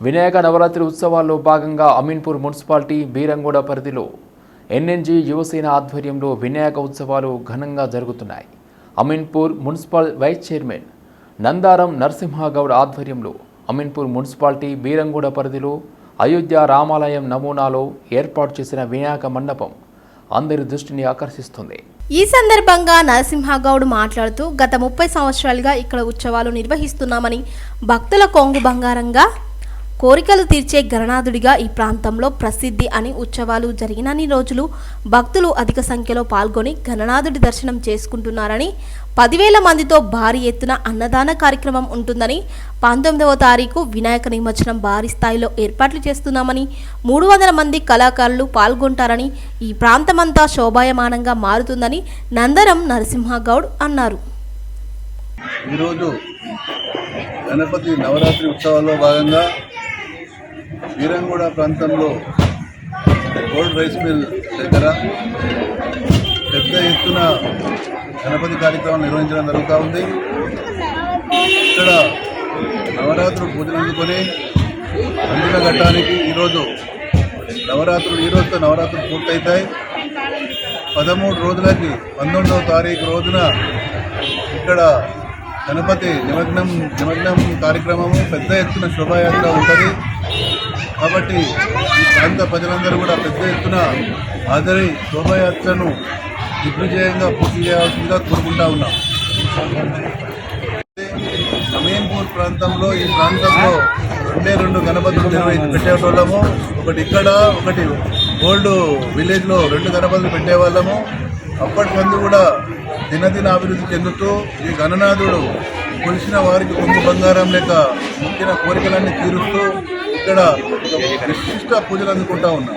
వినాయక నవరాత్రి ఉత్సవాల్లో భాగంగా అమీన్పూర్ మున్సిపాలిటీ బీరంగూడ పరిధిలో ఎన్ఎన్జీ యువసేన ఆధ్వర్యంలో వినాయక ఉత్సవాలు ఘనంగా జరుగుతున్నాయి. Ameenpur municipal vice chairman Nandaram Narasimha Goud ఆధ్వర్యంలో అమీన్పూర్ మున్సిపాలిటీ బీరంగూడ పరిధిలో అయోధ్య రామాలయం నమూనాలో ఏర్పాటు చేసిన వినాయక మండపం అందరి దృష్టిని ఆకర్షిస్తుంది. ఈ సందర్భంగా నరసింహగౌడ్ మాట్లాడుతూ గత ముప్పై సంవత్సరాలుగా ఇక్కడ ఉత్సవాలు నిర్వహిస్తున్నామని భక్తుల కొంగు బంగారంగా కోరికలు తీర్చే గణనాథుడిగా ఈ ప్రాంతంలో ప్రసిద్ధి అని ఉత్సవాలు జరిగినన్ని రోజులు భక్తులు అధిక సంఖ్యలో పాల్గొని గణనాథుడి దర్శనం చేసుకుంటున్నారని పదివేల మందితో భారీ ఎత్తున అన్నదాన కార్యక్రమం ఉంటుందని పంతొమ్మిదవ తారీఖు వినాయక నిమజ్జనం భారీ స్థాయిలో ఏర్పాట్లు చేస్తున్నామని మూడు వందల మంది కళాకారులు పాల్గొంటారని ఈ ప్రాంతమంతా శోభాయమానంగా మారుతుందని నందరం నరసింహగౌడ్ అన్నారు. ఈరోజు గణపతి నవరాత్రి ఉత్సవాల్లో భాగంగా వీరంగూడ ప్రాంతంలో గోల్డ్ రైస్ మిల్ దగ్గర పెద్ద ఎత్తున గణపతి కార్యక్రమం నిర్వహించడం జరుగుతూ ఉంది. ఇక్కడ నవరాత్రులు పూజలు అందుకొని అందిన ఘట్టానికి ఈరోజు నవరాత్రులు ఈ నవరాత్రులు పూర్తవుతాయి పదమూడు రోజులకి పంతొమ్మిదవ తారీఖు రోజున ఇక్కడ గణపతి నిమగ్నం నిమగ్నం కార్యక్రమము పెద్ద ఎత్తున శోభాయాత్ర ఉంటుంది. కాబట్టి ఈ ప్రాంత ప్రజలందరూ కూడా పెద్ద ఎత్తున హాజరై శోభయాత్రను దిగ్విజయంగా పూర్తి చేయాల్సిందిగా కోరుకుంటా ఉన్నాం. అమీన్పూర్ ప్రాంతంలో ఈ ప్రాంతంలో రెండే రెండు గణపతులు నిర్వహించి పెట్టేటోళ్ళము ఒకటి ఇక్కడ ఒకటి ఓల్డ్ విలేజ్లో రెండు గణపతులు పెట్టేవాళ్ళము. అప్పటి మంది కూడా దినదిన అభివృద్ధి చెందుతూ ఈ గణనాథుడు కొలిసిన వారికి కొంగు బంగారం లేక ముఖ్య కోరికలన్నీ తీరుస్తూ ఇక్కడ విశిష్ట పూజలు అందుకుంటా ఉన్నాం.